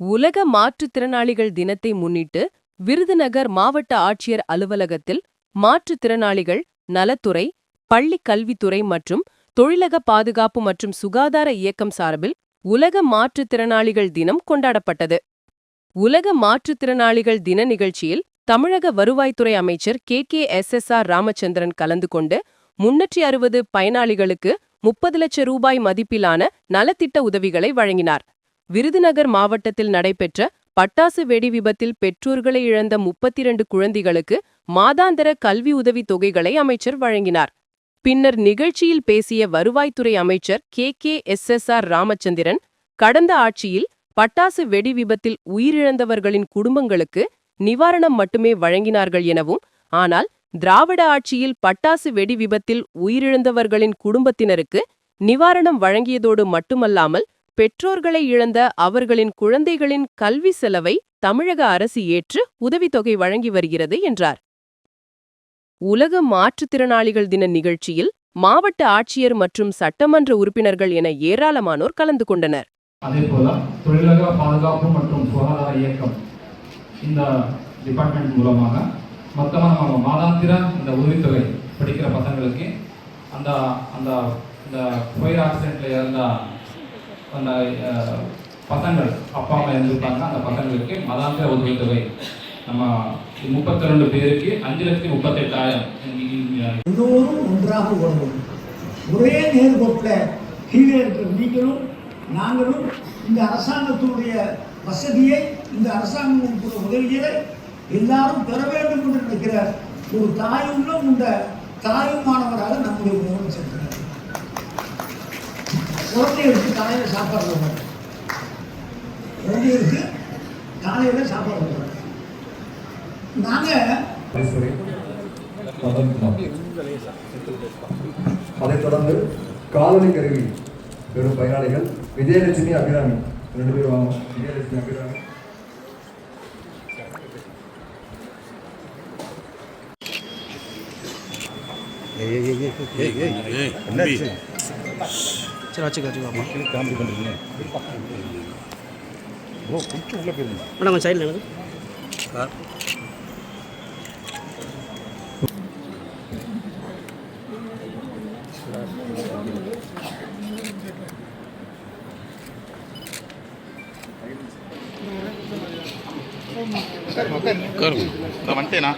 உலக மாற்றுத்திறனாளிகள் தினத்தை முன்னிட்டு விருதுநகர் மாவட்ட ஆட்சியர் அலுவலகத்தில் மாற்றுத்திறனாளிகள் நலத்துறை பள்ளிக் கல்வித்துறை மற்றும் தொழிலக பாதுகாப்பு மற்றும் சுகாதார இயக்கம் சார்பில் உலக மாற்றுத்திறனாளிகள் தினம் கொண்டாடப்பட்டது. உலக மாற்றுத்திறனாளிகள் தின நிகழ்ச்சியில் தமிழக வருவாய்த்துறை அமைச்சர் K. K. S. S. R. Ramachandran கலந்து கொண்டு முன்னூற்றி அறுபது பயனாளிகளுக்கு முப்பது லட்சம் ரூபாய் மதிப்பிலான நலத்திட்ட உதவிகளை வழங்கினார். விருதுநகர் மாவட்டத்தில் நடைபெற்ற பட்டாசு வெடி விபத்தில் பெற்றோர்களை இழந்த முப்பத்தி இரண்டு குழந்தைகளுக்கு மாதாந்திர கல்வி உதவித் தொகைகளை அமைச்சர் வழங்கினார். பின்னர் நிகழ்ச்சியில் பேசிய வருவாய்த்துறை அமைச்சர் K. K. S. S. R. Ramachandran கடந்த ஆட்சியில் பட்டாசு வெடி விபத்தில் உயிரிழந்தவர்களின் குடும்பங்களுக்கு நிவாரணம் மட்டுமே வழங்கினார்கள் எனவும் ஆனால் திராவிட ஆட்சியில் பட்டாசு வெடி விபத்தில் உயிரிழந்தவர்களின் குடும்பத்தினருக்கு நிவாரணம் வழங்கியதோடு மட்டுமல்லாமல் பெற்றோர்களை இழந்த அவர்களின் குழந்தைகளின் கல்வி செலவை தமிழக அரசு ஏற்று உதவித்தொகை வழங்கி வருகிறது என்றார். உலக மாற்றுத்திறனாளிகள் தின நிகழ்ச்சியில் மாவட்ட ஆட்சியர் மற்றும் சட்டமன்ற உறுப்பினர்கள் என ஏராளமானோர் கலந்து கொண்டனர். அதேபோல தொழிலக பாதுகாப்பு மற்றும் சுகாதார இயக்கம் இந்த டிபார்ட்மெண்ட் மூலமாக மொத்தமாக நம்ம மாதாந்திர இந்த உதவித்தொகை படிக்கிற பசங்களுக்கு அந்த அந்த இந்த ஃபயர் ஆக்சிடென்ட்ல இறந்த அந்த பசங்கள் அப்பா அம்மா இருந்திருப்பாங்க. அந்த பசங்களுக்கு மாதாந்திர உதவித்தொகை நம்ம முப்பத்தி ரெண்டு பேருக்கு அஞ்சு லட்சத்தி முப்பத்தெட்டாயிரம். எல்லோரும் ஒன்றாக ஓடுவோம் ஒரே நேர்கோட்டில் கீழே இருக்கிற நீங்களும் நாங்களும் இந்த அரசாங்கத்தினுடைய வசதியை இந்த அரசாங்கம் கூட உதவியை எல்லாரும் பெற வேண்டும் என்று நினைக்கிற ஒரு தாயுள்ளம் உண்ட தாயுமானவராக நம்முடைய முதலமைச்சர் இருக்கிறார் குழந்தைகளுக்கு காலையில் சாப்பாடு போடுறாங்க குழந்தைகளுக்கு காலையில் சாப்பாடு போடுறாங்க நாங்கள் அதைத் தொடர்ந்து காலனி கருவி பெறும் பயனாளிகள் விஜயலட்சுமி அபிராமி ரெண்டு பேரும் வாங்க விஜயலட்சுமி அபிராமி சரி வச்சுக்க வச்சுக்கோ காமெடி பண்ணுறீங்க ஓ கொஞ்சம் உள்ளே போயிருங்க. மேடம் கொஞ்சம் சைடில் எனக்கு வந்துட்டேனா?